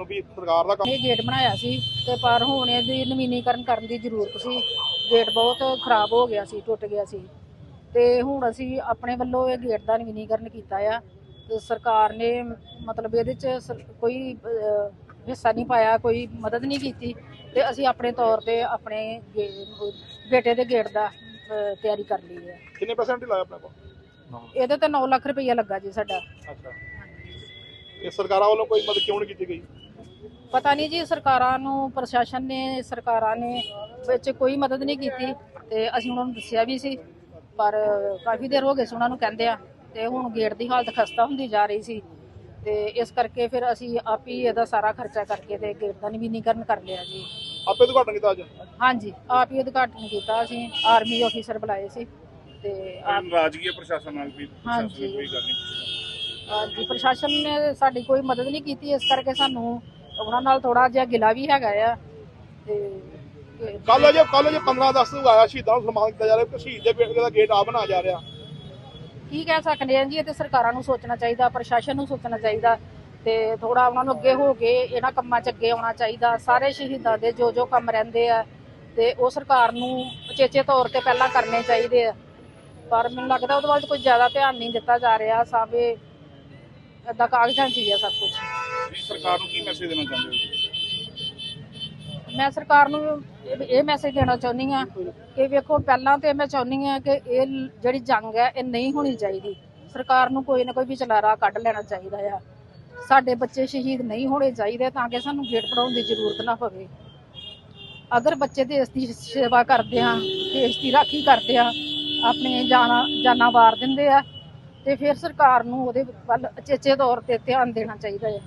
ਵੀ ਸਰਕਾਰ ਦਾ ਕੰਮ ਇਹ ਗੇਟ ਬਣਾਇਆ ਸੀ ਤੇ ਪਰ ਹੁਣ ਇਹਦੀ ਨਵੀਨੀਕਰਨ ਕਰਨ ਦੀ ਜ਼ਰੂਰਤ ਸੀ। ਗੇਟ ਬਹੁਤ ਖਰਾਬ ਹੋ ਗਿਆ ਸੀ ਟੁੱਟ ਗਿਆ ਸੀ। ਤੇ ਹੁਣ ਅਸੀਂ ਆਪਣੇ ਵੱਲੋਂ ਇਹ ਗੇਟ ਦਾ ਨਵੀਨੀਕਰਨ ਕੀਤਾ ਆ। ਤੇ ਸਰਕਾਰ ਨੇ ਮਤਲਬ ਇਹਦੇ ਚ ਕੋਈ ਹਿੱਸਾ ਨਹੀਂ ਪਾਇਆ ਕੋਈ ਮਦਦ ਨਹੀਂ ਕੀਤੀ। ਤੇ ਅਸੀਂ ਆਪਣੇ ਤੌਰ ਤੇ ਆਪਣੇ ਬੇਟੇ ਦੇ ਗੇਟ ਦਾ ਤਿਆਰੀ ਕਰ ਲਈ ਹੈ। ਕਿੰਨੇ ਪਰਸੈਂਟ ਲਾਇਆ ਆਪਣੇ ਕੋਲ ਇਹਦੇ ਤੇ 9 ਲੱਖ ਰੁਪਈਆ ਲੱਗਾ ਜੀ ਸਾਡਾ। ਅੱਛਾ। ਇਹ ਸਰਕਾਰਾਂ ਵੱਲੋਂ ਕੋਈ ਮਦਦ ਕਿਉਂ ਨਹੀਂ ਕੀਤੀ ਗਈ? ਪਤਾ ਨਹੀਂ ਜੀ ਸਰਕਾਰਾਂ ਨੂੰ ਪ੍ਰਸ਼ਾਸਨ ਨੇ ਸਰਕਾਰਾਂ ਨੇ ਵਿੱਚ ਕੋਈ ਮਦਦ ਨਹੀਂ ਕੀਤੀ ਤੇ ਅਸੀਂ ਉਹਨਾਂ ਨੂੰ ਦੱਸਿਆ ਵੀ ਸੀ ਪਰ ਕਾਫੀ ਦੇਰ ਹੋ ਗਏ ਸੀ ਉਹਨਾਂ ਨੂੰ ਕਹਿੰਦੇ ਆ ਤੇ ਹੁਣ ਗੇਟ ਦੀ ਹਾਲਤ ਖਸਤਾ ਹੁੰਦੀ ਜਾ ਰਹੀ ਸੀ ਤੇ ਇਸ ਕਰਕੇ ਫਿਰ ਅਸੀਂ ਆਪ ਹੀ ਇਹਦਾ ਸਾਰਾ ਖਰਚਾ ਕਰਕੇ ਤੇ ਗੇਟ ਦਾ ਨਵੀਨੀਕਰਨ ਕਰ ਲਿਆ ਜੀ। ਆਪੇ ਉਦਘਾਟਨ ਕੀਤਾ ਅੱਜ? ਹਾਂਜੀ ਆਪ ਹੀ ਉਦਘਾਟਨ ਕੀਤਾ ਅਸੀਂ ਆਰਮੀ ਆਫੀਸਰ ਬੁਲਾਏ ਸੀ ਤੇ ਆਪ ਰਾਜਕੀय ਪ੍ਰਸ਼ਾਸਨ ਨਾਲ ਵੀ ਹਾਂਜੀ। ਕੋਈ ਗੱਲ ਨਹੀਂ ਹਾਂਜੀ ਪ੍ਰਸ਼ਾਸਨ ਨੇ ਸਾਡੀ ਕੋਈ ਮਦਦ ਨਹੀਂ ਕੀਤੀ ਇਸ ਕਰਕੇ ਸਾਨੂੰ ਉਹਨਾਂ ਨਾਲ ਥੋੜਾ ਜਿਹਾ ਗਿਲਾ ਵੀ ਹੈਗਾ ਆ ਤੇ ਕੱਲ ਜੇ ਕੱਲ ਜੇ 15 10 ਨੂੰ ਆਇਆ ਸ਼ਹੀਦਾਂ ਨੂੰ ਸਨਮਾਨ ਕੀਤਾ ਜਾ ਰਿਹਾ ਕਿ ਸ਼ਹੀਦ ਦੇ ਬੇਟੇ ਦਾ ਗੇਟ ਆ ਬਣਾ ਜਾ ਰਿਹਾ। ਕੀ ਕਹਿ ਸਕਦੇ ਹਾਂ ਜੀ ਇਹ ਤੇ ਸਰਕਾਰਾਂ ਨੂੰ ਸੋਚਣਾ ਚਾਹੀਦਾ ਪ੍ਰਸ਼ਾਸਨ ਨੂੰ ਸੋਚਣਾ ਚਾਹੀਦਾ ਤੇ ਥੋੜਾ ਉਹਨਾਂ ਨੂੰ ਅੱਗੇ ਹੋ ਕੇ ਇਹਨਾਂ ਕੰਮਾਂ 'ਚ ਅੱਗੇ ਆਉਣਾ ਚਾਹੀਦਾ। ਸਾਰੇ ਸ਼ਹੀਦਾਂ ਦੇ ਜੋ ਜੋ ਕੰਮ ਰਹਿੰਦੇ ਆ ਤੇ ਉਹ ਸਰਕਾਰ ਨੂੰ ਉਚੇਚੇ ਤੌਰ ਤੇ ਪਹਿਲਾਂ ਕਰਨੇ ਚਾਹੀਦੇ ਆ। ਪਰ ਮੈਨੂੰ ਲੱਗਦਾ ਉਹਦੇ ਵੱਲ ਕੋਈ ਜ਼ਿਆਦਾ ਧਿਆਨ ਨਹੀਂ ਦਿੱਤਾ ਜਾ ਰਿਹਾ। ਸਭ ਏਦਾਂ ਕਾਗਜ਼ਾਂ 'ਚ ਹੀ ਆ ਸਭ ਕੁਝ ਤੁਸੀਂ ਸਰਕਾਰ ਨੂੰ ਕੀ ਮੈਸੇਜ ਦੇਣਾ ਚਾਹੁੰਦੇ ਹੋ? ਮੈਂ ਸਰਕਾਰ ਨੂੰ ਇਹ- ਮੈਸੇਜ ਦੇਣਾ ਚਾਹੁੰਦੀ ਆ ਕਿ ਵੇਖੋ ਪਹਿਲਾਂ ਤੇ ਮੈਂ ਚਾਹੁੰਦੀ ਆ ਕਿ ਇਹ ਜਿਹੜੀ ਜੰਗ ਹੈ ਇਹ ਨਹੀਂ ਹੋਣੀ ਚਾਹੀਦੀ। ਸਰਕਾਰ ਨੂੰ ਕੋਈ ਨਾ ਕੋਈ ਵਿਚਲਾਰਾ ਕੱਢ ਲੈਣਾ ਚਾਹੀਦਾ ਆ। ਸਾਡੇ ਬੱਚੇ ਸ਼ਹੀਦ ਨਹੀਂ ਹੋਣੇ ਚਾਹੀਦੇ ਤਾਂ ਕਿ ਸਾਨੂੰ ਗੇਟ ਪੜਾਉਣ ਦੀ ਜ਼ਰੂਰਤ ਨਾ ਪਵੇ। ਅਗਰ ਬੱਚੇ ਦੇਸ਼ ਦੀ ਸੇਵਾ ਕਰਦੇ ਆ ਦੇਸ਼ ਦੀ ਰਾਖੀ ਕਰਦੇ ਆ ਆਪਣੇ ਜਾਨਾਂ ਜਾਨਾਂ ਵਾਰ ਦਿੰਦੇ ਆ ਤੇ ਫਿਰ ਸਰਕਾਰ ਨੂੰ ਉਹਦੇ ਵੱਲ ਅਚੇਚੇ ਤੌਰ ਤੇ ਧਿਆਨ ਦੇਣਾ ਚਾਹੀਦਾ ਹੈ।